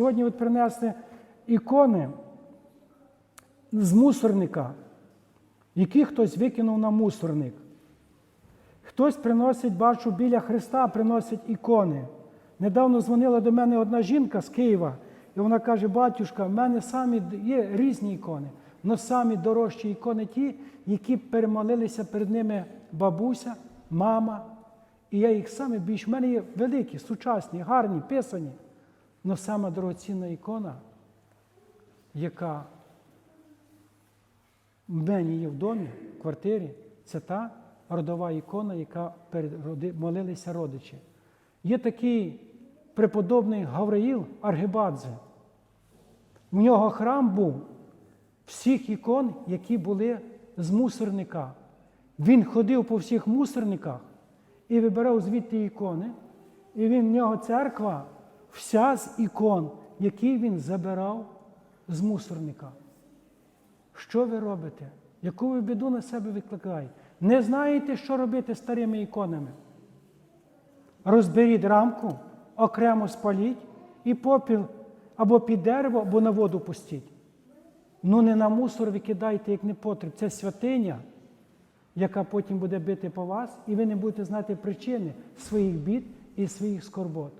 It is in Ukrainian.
Сьогодні от принесли ікони з мусорника, які хтось викинув на мусорник. Хтось приносить, бачу, біля Христа приносить ікони. Недавно дзвонила до мене одна жінка з Києва, і вона каже: батюшка, в мене самі є різні ікони, але самі дорожчі ікони ті, які перемолилися перед ними бабуся, мама. І я їх саме більш. в мене є великі, сучасні, гарні, писані. Але сама дорогоцінна ікона, яка в мене є в домі, в квартирі, це та родова ікона, яка перед молилися родичі. Є такий преподобний Гавриїл Аргибадзе. В нього храм був всіх ікон, які були з мусорника. Він ходив по всіх мусорниках і вибирав звідти ікони. І він в нього церква вся з ікон, які він забирав з мусорника. Що ви робите? Яку ви біду на себе викликаєте? Не знаєте, що робити старими іконами? Розберіть рамку, окремо спаліть і попіл або під дерево, або на воду пустіть. Ну не на мусор викидайте, як не потріб. Це святиня, яка потім буде бити по вас, і ви не будете знати причини своїх бід і своїх скорбот.